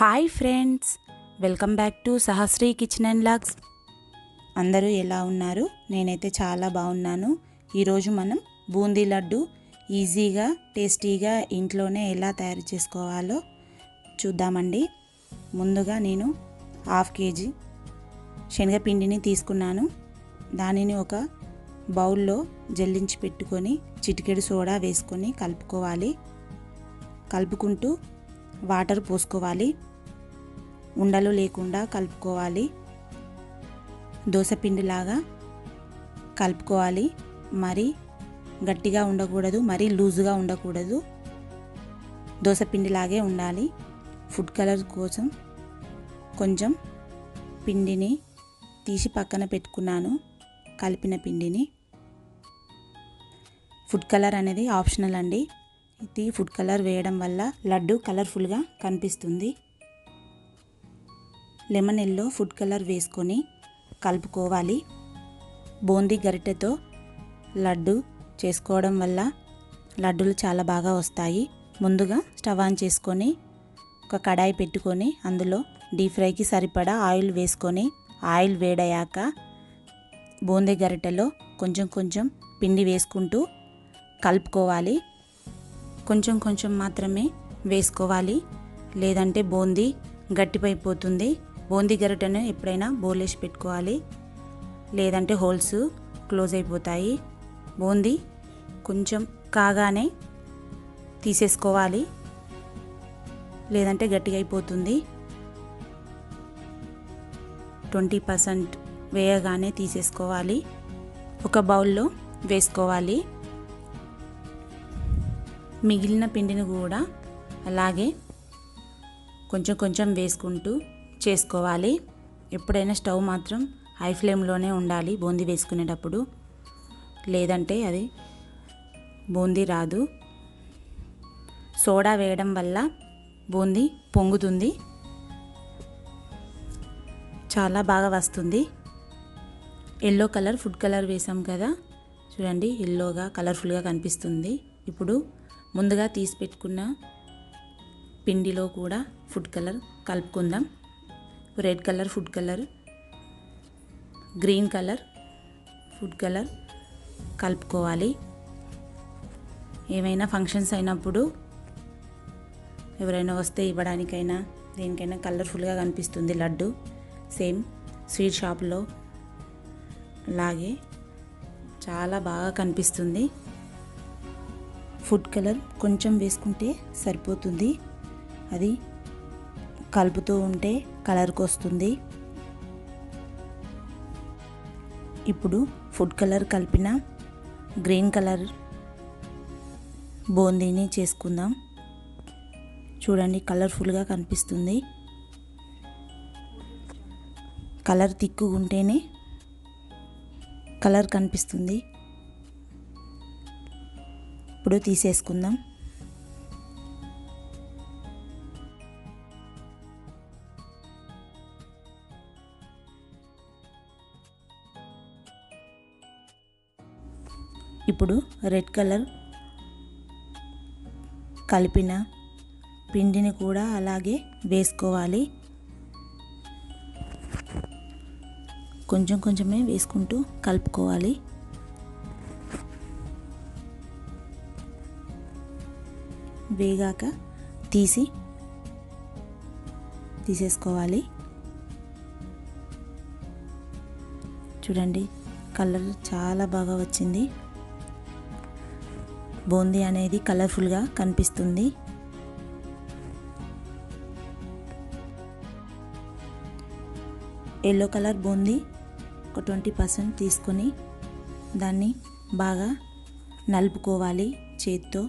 Hi friends welcome back to Sahasri kitchen and vlogs. అందరూ ఎలా ఉన్నారు? నేనైతే చాలా బాగున్నాను. ఈరోజు మనం బూందీ లడ్డు ఈజీగా టేస్టీగా ఇంట్లోనే ఎలా తయారు చేసుకోవాలో చూద్దామండి. ముందుగా నేను హాఫ్ కేజీ శనగపిండిని తీసుకున్నాను. దానిని ఒక బౌల్లో జల్లించి పెట్టుకొని చిటికెడు సోడా వేసుకొని కలుపుకోవాలి. కలుపుకుంటూ వాటర్ పోసుకోవాలి. ఉండలు లేకుండా కలుపుకోవాలి. దోశపిండిలాగా కలుపుకోవాలి. మరి గట్టిగా ఉండకూడదు మరీ లూజుగా ఉండకూడదు. దోశపిండిలాగే ఉండాలి. ఫుడ్ కలర్ కోసం కొంచెం పిండిని తీసి పక్కన పెట్టుకున్నాను కలిపిన పిండిని. ఫుడ్ కలర్ అనేది ఆప్షనల్ అండి. ఇది ఫుడ్ కలర్ వేయడం వల్ల లడ్డు కలర్ఫుల్గా కనిపిస్తుంది. లెమన్ ఎల్లో ఫుడ్ కలర్ వేసుకొని కలుపుకోవాలి. బూందీ గరిటెతో లడ్డు చేసుకోవడం వల్ల లడ్డూలు చాలా బాగా వస్తాయి. ముందుగా స్టవ్ ఆన్ చేసుకొని ఒక కడాయి పెట్టుకొని అందులో డీప్ ఫ్రైకి సరిపడా ఆయిల్ వేసుకొని ఆయిల్ వేడయ్యాక బూందీ గరిటెలో కొంచెం కొంచెం పిండి వేసుకుంటూ కలుపుకోవాలి. కొంచెం కొంచెం మాత్రమే వేసుకోవాలి. లేదంటే బూందీ గట్టిపైపోతుంది. బూందీ గరిటెను ఎప్పుడైనా బోలేసి పెట్టుకోవాలి. లేదంటే హోల్స్ క్లోజ్ అయిపోతాయి. బూందీ కొంచెం కాగానే తీసేసుకోవాలి. లేదంటే గట్టిగా అయిపోతుంది. ట్వంటీ పర్సెంట్ వేయగానే తీసేసుకోవాలి. ఒక బౌల్లో వేసుకోవాలి. మిగిలిన పిండిని కూడా అలాగే కొంచెం కొంచెం వేసుకుంటూ చేసుకోవాలి. ఎప్పుడైనా స్టవ్ మాత్రం హై ఫ్లేమ్లోనే ఉండాలి బూందీ వేసుకునేటప్పుడు. లేదంటే అది బూందీ రాదు. సోడా వేయడం వల్ల బూందీ పొంగుతుంది. చాలా బాగా వస్తుంది. ఎల్లో కలర్ ఫుడ్ కలర్ వేసాం కదా. చూడండి ఎల్లోగా కలర్ఫుల్గా కనిపిస్తుంది. ఇప్పుడు ముందుగా తీసి పెట్టుకున్న పిండిలో కూడా ఫుడ్ కలర్ కలుపుకుందాం. Red colour food colour green colour food colour కలుపుకోవాలి. ఏమైనా ఫంక్షన్స్ అయినప్పుడు ఎవరైనా వస్తే ఇవ్వడానికైనా దేనికైనా కలర్ఫుల్గా కనిపిస్తుంది లడ్డు. సేమ్ స్వీట్ షాప్లో అలాగే చాలా బాగా కనిపిస్తుంది. ఫుడ్ కలర్ కొంచెం వేసుకుంటే సరిపోతుంది. అది కలుపుతూ ఉంటే కలర్కి వస్తుంది ఇప్పుడు ఫుడ్ కలర్ కలిపిన గ్రీన్ కలర్ బూందీని చేసుకుందాం. చూడండి కలర్ఫుల్గా కనిపిస్తుంది. కలర్ తిక్కుగా ఉంటేనే కలర్ కనిపిస్తుంది. ఇప్పుడు తీసేసుకుందాం. ఇప్పుడు రెడ్ కలర్ కలిపిన పిండిని కూడా అలాగే వేసుకోవాలి. కొంచెం కొంచెమే వేసుకుంటూ కలుపుకోవాలి. వేగాక తీసి తీసేసుకోవాలి. చూడండి కలర్ చాలా బాగా వచ్చింది. బూందీ అనేది కలర్ఫుల్గా కనిపిస్తుంది. ఎల్లో కలర్ బూందీ ఒక ట్వంటీ పర్సెంట్ తీసుకొని దాన్ని బాగా నలుపుకోవాలి చేతితో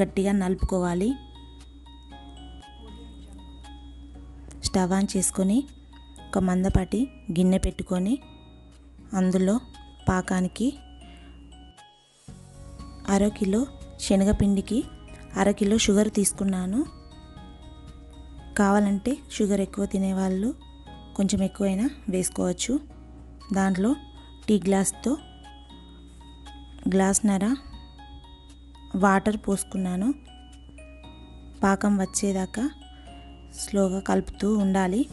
గట్టిగా నలుపుకోవాలి. స్టవ్ ఆన్ చేసుకొని ఒక మందపాటి గిన్నె పెట్టుకొని అందులో పాకానికి అర కిలో శనగపిండికి అరకిలో షుగర్ తీసుకున్నాను. కావాలంటే షుగర్ ఎక్కువ తినేవాళ్ళు కొంచెం ఎక్కువైనా వేసుకోవచ్చు. దాంట్లో టీ గ్లాస్తో గ్లాస్నర వాటర్ పోసుకున్నాను. పాకం వచ్చేదాకా స్లోగా కలుపుతూ ఉండాలి.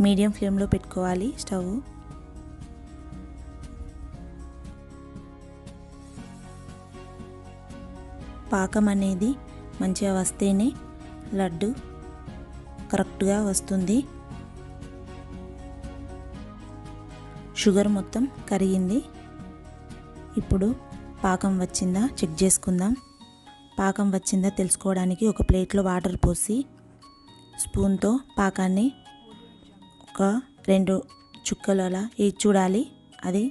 మీడియం ఫ్లేమ్లో పెట్టుకోవాలి స్టవ్. పాకం అనేది మంచిగా వస్తేనే లడ్డు కరెక్ట్గా వస్తుంది. షుగర్ మొత్తం కరిగింది. ఇప్పుడు పాకం వచ్చిందా చెక్ చేసుకుందాం. పాకం వచ్చిందా తెలుసుకోవడానికి ఒక ప్లేట్లో వాటర్ పోసి స్పూన్తో పాకాన్ని ఒక రెండు చుక్కలు అలా వేసి చూడాలి. అది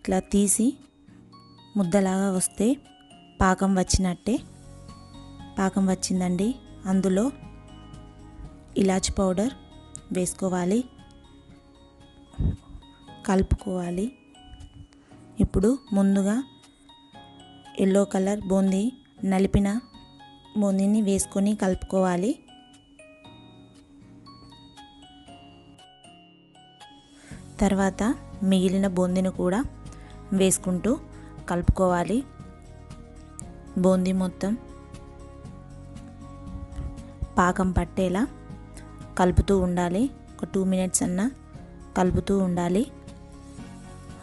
ఇట్లా తీసి ముద్దలాగా వస్తే పాకం వచ్చినట్టే. పాకం వచ్చిందండి. అందులో ఇలాచి పౌడర్ వేసుకోవాలి. కలుపుకోవాలి. ఇప్పుడు ముందుగా ఎల్లో కలర్ బూందీ నలిపిన బూందీని వేసుకొని కలుపుకోవాలి. తర్వాత మిగిలిన బూందీని కూడా వేసుకుంటూ కలుపుకోవాలి. బూందీ మొత్తం పాకం పట్టేలా కలుపుతూ ఉండాలి. ఒక టూ మినిట్స్ అన్న కలుపుతూ ఉండాలి.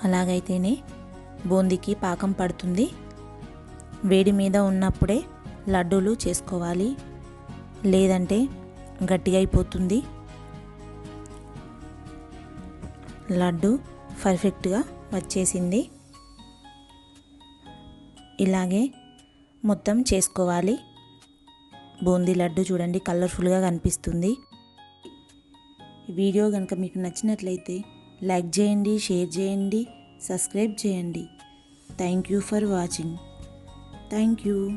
అలాగైతేనే బూందీకి పాకం పడుతుంది. వేడి మీద ఉన్నప్పుడే లడ్డూలు చేసుకోవాలి. లేదంటే గట్టిగా అయిపోతుంది. లడ్డు పర్ఫెక్ట్గా వచ్చేసింది. ఇలాగే మొత్తం చేసుకోవాలి. బూందీ లడ్డు చూడండి కలర్ఫుల్గా కనిపిస్తుంది. వీడియో కనుక మీకు నచ్చినట్లయితే లైక్ చేయండి షేర్ చేయండి సబ్స్క్రైబ్ చేయండి. Thank you for watching. Thank you.